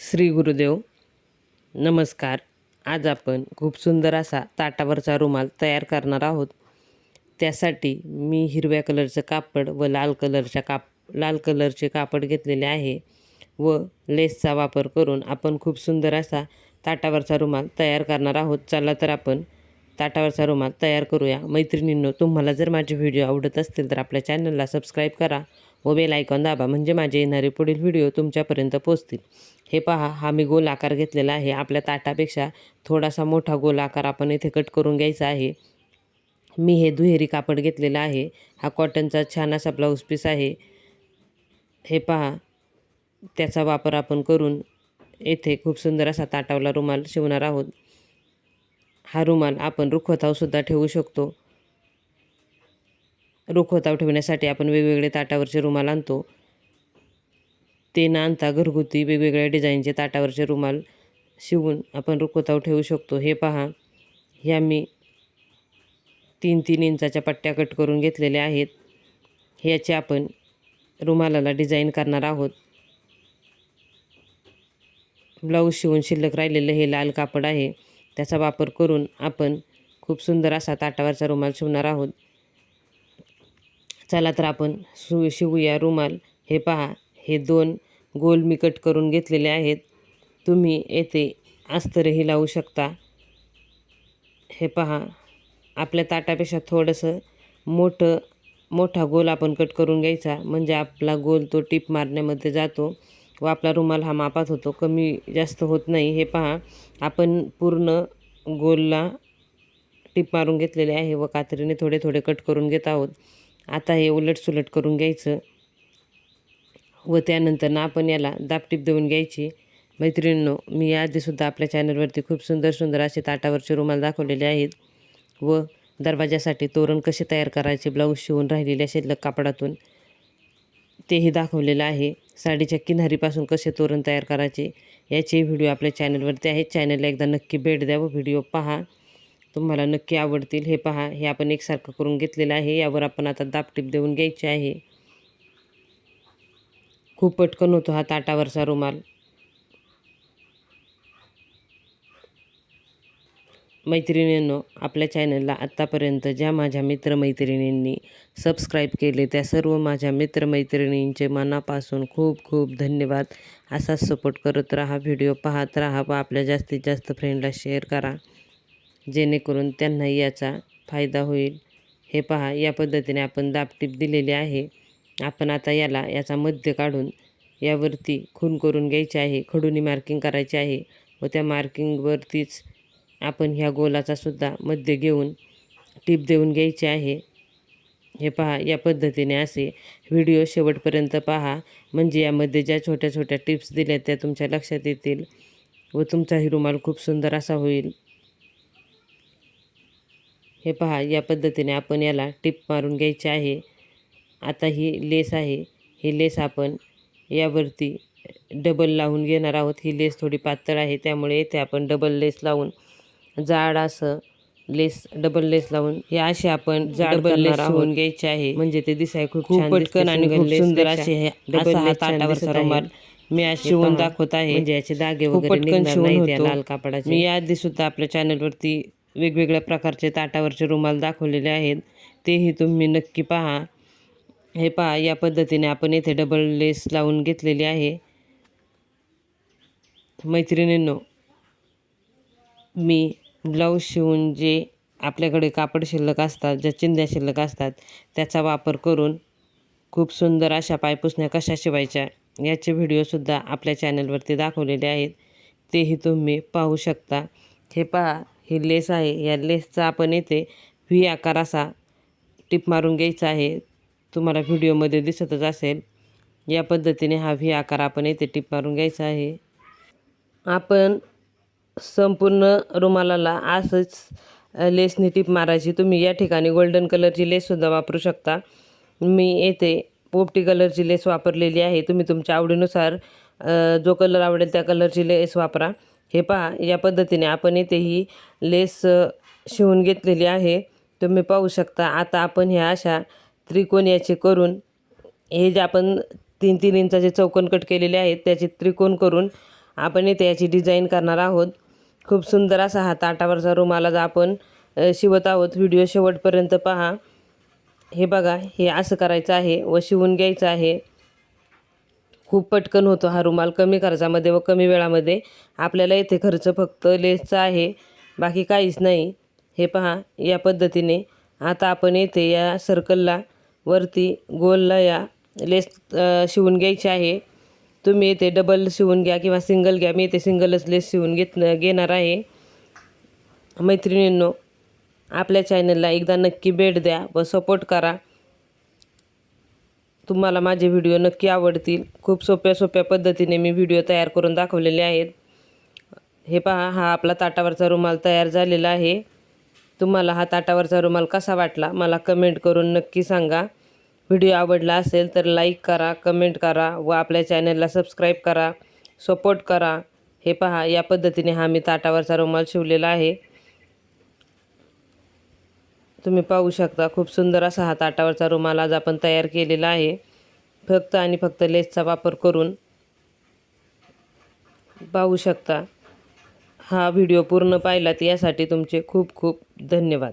श्री गुरुदेव नमस्कार. आज आपण खूप सुंदर असा ताटावरचा रुमाल तयार करणार आहोत. त्यासाठी मी हिरव्या कलरचं कापड व लाल कलरच्या काप लाल कलरचे कापड घेतलेले आहे व लेसचा वापर करून आपण खूप सुंदर असा ताटावरचा रुमाल तयार करणार आहोत. चला तर आपण ताटावरचा रुमाल तयार करूया. मैत्रिणींनो तुम्हाला जर माझे व्हिडिओ आवडत असतील तर आपल्या चॅनलला सबस्क्राईब करा. व बेल आयकॉन दाबा म्हणजे माझे येणारे पुढील व्हिडिओ तुमच्यापर्यंत पोचतील. हे पहा हा मी गोल आकार घेतलेला आहे. आपल्या ताटापेक्षा थोडासा मोठा गोल आकार आपण इथे कट करून घ्यायचा आहे. मी हे दुहेरी कापड घेतलेलं आहे. हा कॉटनचा छान असा ब्लाऊज पीस आहे. हे पहा त्याचा वापर आपण करून येथे खूप सुंदर असा ताटावला रुमाल शिवणार आहोत. हा रुमाल आपण रुखवतावसुद्धा ठेवू शकतो. रुखवताव ठेवण्यासाठी आपण वेगवेगळे ताटावरचे रुमाल आणतो. ते न आणता घरगुती वेगवेगळ्या डिझाईनचे ताटावरचे रुमाल शिवून आपण रुखवताव ठेवू शकतो. हे पहा. ह्या मी तीन तीन इंचाच्या पट्ट्या कट करून घेतलेल्या आहेत. ह्याचे आपण रुमालाला डिझाईन करणार आहोत. ब्लाऊज शिवून शिल्लक राहिलेलं हे लाल कापड आहे. त्याचा वापर करून आपण खूप सुंदर असा ताटावरचा रुमाल शिवणार आहोत. चला तर आपण शि शिवूया रुमाल. हे पहा हे दोन गोल मी कट करून घेतलेले आहेत. तुम्ही येथे अस्तरही लावू शकता. हे पहा आपल्या ताटापेक्षा थोडंसं मोठं मोठा गोल आपण कट करून घ्यायचा. म्हणजे आपला गोल तो टीप मारण्यामध्ये जातो व आपला रुमाल हा मापात होतो. कमी जास्त होत नाही. हे पहा आपण पूर्ण गोलला टीप मारून घेतलेले आहे व कात्रीने थोडे थोडे कट करून घेत आहोत. आता हे उलट सुलट करून घ्यायचं. व त्यानंतर ना आपण याला दापटीप देऊन घ्यायची. मैत्रिणींनो मी आधीसुद्धा आपल्या चॅनलवरती खूप सुंदर सुंदर असे ताटावरचे रुमाल दाखवलेले आहेत. व दरवाजासाठी तोरण कसे तयार करायचे ब्लाऊज शिवून राहिलेल्या शिल्लक कापडातून तेही दाखवलेलं आहे. साडीच्या किनारीपासून कसे तोरण तयार करायचे याचे व्हिडिओ आपल्या चॅनलवरती आहेत. चॅनलला एकदा नक्की भेट द्या व व्हिडिओ पहा. तुम्हाला नक्की आवडतील. हे पहा हे आपण एकसारखं करून घेतलेलं आहे. यावर आपण आता दापटीप देऊन घ्यायचे आहे. खूप पटकन होतो हा ताटावरचा रुमाल. मैत्रिणींनो आपल्या चॅनलला आत्तापर्यंत ज्या माझ्या मित्रमैत्रिणींनी सबस्क्राईब केले त्या सर्व माझ्या मित्रमैत्रिणींचे मनापासून खूप खूप धन्यवाद. असाच सपोर्ट करत राहा व्हिडिओ पाहत राहा व आपल्या जास्तीत जास्त फ्रेंडला शेअर करा. जेणेकरून त्यांनाही याचा फायदा होईल. हे पहा या पद्धतीने आपण दापटीप दिलेली आहे. आपण आता याला याचा मध्य काढून यावरती खून करून घ्यायचे आहे खडूनी मार्किंग करायची आहे व त्या मार्किंगवरतीच आपण ह्या गोलाचा सुद्धा मध्य घेऊन टीप देऊन घ्यायची आहे. हे पहा या पद्धतीने असे व्हिडिओ शेवटपर्यंत पहा. म्हणजे यामध्ये ज्या छोट्या छोट्या टिप्स दिल्या त्या तुमच्या लक्षात येतील व तुमचाही रुमाल खूप सुंदर असा होईल. हे पहा या पद्धतीने आपण याला टिप मारून घ्यायची आहे. आता ही लेस आहे. ही लेस आपण यावरती डबल लावून घेणार आहोत. ही लेस थोडी पातळ आहे त्यामुळे येथे आपण डबल लेस लावून जाड असं लेस डबल लेस लावून हे असे आपण जाड लेस होऊन घ्यायचे आहे. म्हणजे ते दिसाय खूप छान पटकन आणि खूप सुंदर असे हे डबल लेस ताटावरचा रुमाल मी आज शिवून दाखवत आहे. म्हणजे याचे दागे वगैरे निघणार नाही त्या लाल कापडाचे. मी याआधी सुद्धा आपल्या चॅनलवरती वेगवेगळ्या प्रकारचे ताटावरचे रुमाल दाखवलेले आहेत. तेही तुम्ही नक्की पहा. हे पहा या पद्धतीने आपण येथे डबल लेस लावून घेतलेली आहे. मैत्रिणींनो मी ब्लाऊज शिवून जे आपल्याकडे कापड शिल्लक असतात ज्या चिंध्या शिल्लक असतात त्याचा वापर करून खूप सुंदर अशा पायपुसण्या कशा शिवायच्या याचे व्हिडिओसुद्धा आपल्या चॅनलवरती दाखवलेले आहेत. तेही तुम्ही पाहू शकता. हे पहा ही लेस आहे. या लेसचा आपण येथे व्ही आकार असा टिप मारून घ्यायचा आहे. तुम्हाला व्हिडिओमध्ये दिसतच असेल. या पद्धतीने हा व्ही आकार आपण येथे टिप मारून घ्यायचा आहे. आपण संपूर्ण रुमालाला असंच लेसनी टिप मारायची. तुम्ही या ठिकाणी गोल्डन कलरची लेससुद्धा वापरू शकता. मी येथे पोपटी कलरची लेस वापरलेली आहे. तुम्ही तुमच्या आवडीनुसार जो कलर आवडेल त्या कलरची लेस वापरा. हे पहा या पद्धतीने आपण इथे ही लेस शिवून घेतलेली आहे. तुम्ही पाहू शकता आता आपण ह्या अशा त्रिकोण याचे करून हे जे आपण तीन तीन इंचाचे चौकोन कट केलेले आहेत त्याचे त्रिकोण करून आपण इथे याची डिझाईन करणार आहोत. खूप सुंदर असा हा ताटावरचा रुमाला आपण शिवत आहोत. व्हिडिओ शेवटपर्यंत पहा. हे बघा हे असं करायचं आहे व शिवून घ्यायचं आहे. खूप पटकन होतो हा रुमाल कमी खर्चामध्ये व कमी वेळामध्ये. आपल्याला येथे खर्च फक्त लेसचा आहे. बाकी काहीच नाही. हे पहा या पद्धतीने आता आपण येथे या सर्कलला वरती गोलला या लेस शिवून घ्यायची आहे. तुम्ही येथे डबल शिवून घ्या किंवा सिंगल घ्या. मी येथे सिंगलच लेस शिवून घेत घेणार आहे. मैत्रिणींनो आपल्या चॅनलला एकदा नक्की भेट द्या व सपोर्ट करा. तुम्हाला माझे व्हिडिओ नक्की आवडतील. खूप सोप्या सोप्या पद्धतीने मी व्हिडिओ तयार करून दाखवलेले आहेत. हे पहा हा आपला ताटावरचा रुमाल तयार झालेला आहे. तुम्हाला हा ताटावरचा रुमाल कसा वाटला मला कमेंट करून नक्की सांगा. व्हिडिओ आवडला असेल तर लाईक करा कमेंट करा व आपल्या चॅनलला सबस्क्राईब करा सपोर्ट करा. हे पहा या पद्धतीने हा मी ताटावरचा रुमाल शिवलेला आहे. तुम्ही पाहू शकता खूप सुंदर असा हा ताटावरचा रुमाल आज आपण तयार केलेला आहे. फक्त आणि फक्त लेसचा वापर करून पाहू शकता. हा व्हिडिओ पूर्ण पाहिलात यासाठी तुमचे खूप खूप धन्यवाद.